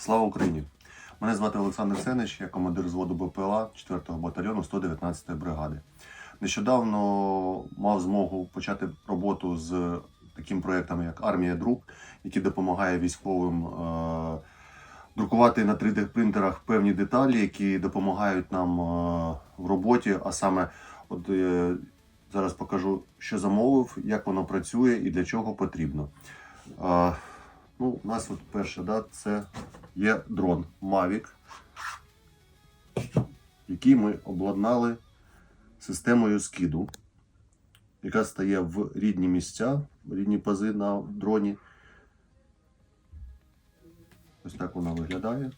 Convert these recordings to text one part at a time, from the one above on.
Слава Україні! Мене звати Олександр Сенич, я командир взводу БПЛА 4-го батальйону 119-ї бригади. Нещодавно мав змогу почати роботу з таким проєктом, як Армія Друк, який допомагає військовим е, друкувати на 3D-принтерах певні деталі, які допомагають нам е, в роботі. А саме, от е, зараз покажу, що замовив, як воно працює і для чого потрібно. Е, Ну, у нас от перше, да, це є дрон Mavic, який ми обладнали системою скиду, яка стає в рідні місця, рідні пази на дроні. Ось так вона виглядає.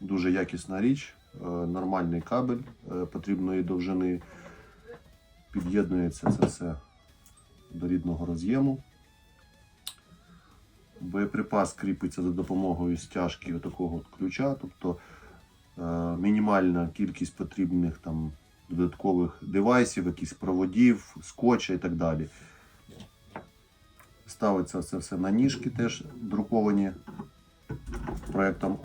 Дуже якісна річ, е, нормальний кабель е, потрібної довжини. Під'єднується це все до рідного роз'єму. Боєприпас кріпиться за допомогою стяжки такого от ключа, тобто е, мінімальна кількість потрібних там додаткових девайсів, якихось проводів, скотча і так далі. Ставиться це все на ніжки, теж друковані проєктом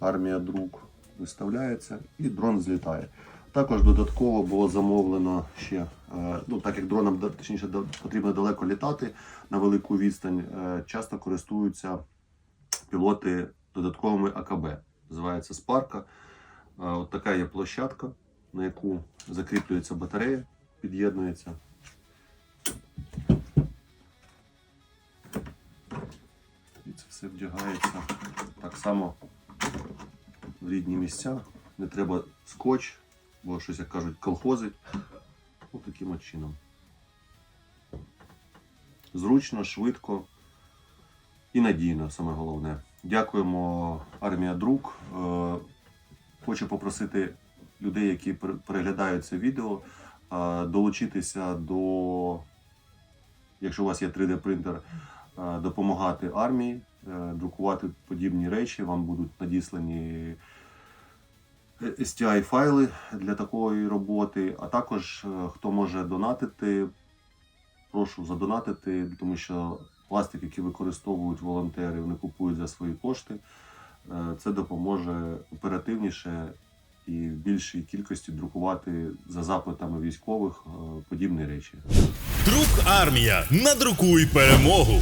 Армія Друк. Виставляється і дрон злітає. Також додатково було замовлено ще, е, ну так як дронам точніше потрібно далеко літати на велику відстань, е, часто користуються пілоти додатковими АКБ. Називається Спарка. Е, От така є площадка, на яку закріплюється батарея, під'єднується. І це все вдягається так само в рідні місця. Не треба скотч, бо щось, як кажуть, колхозить. Ось таким чином. Зручно, швидко і надійно, саме головне. Дякуємо армія Друк. Е, Хочу попросити людей, які переглядають це відео, е, долучитися до, якщо у вас є 3D-принтер, е, допомагати армії, друкувати подібні речі. Вам будуть надіслані STI файли для такої роботи. А також е, хто може донатити, прошу задонатити, тому що пластик, який використовують волонтери, вони купують за свої кошти. Е, Це допоможе оперативніше і в більшій кількості друкувати за запитами військових е, подібні речі. Друк армія. Надрукуй перемогу.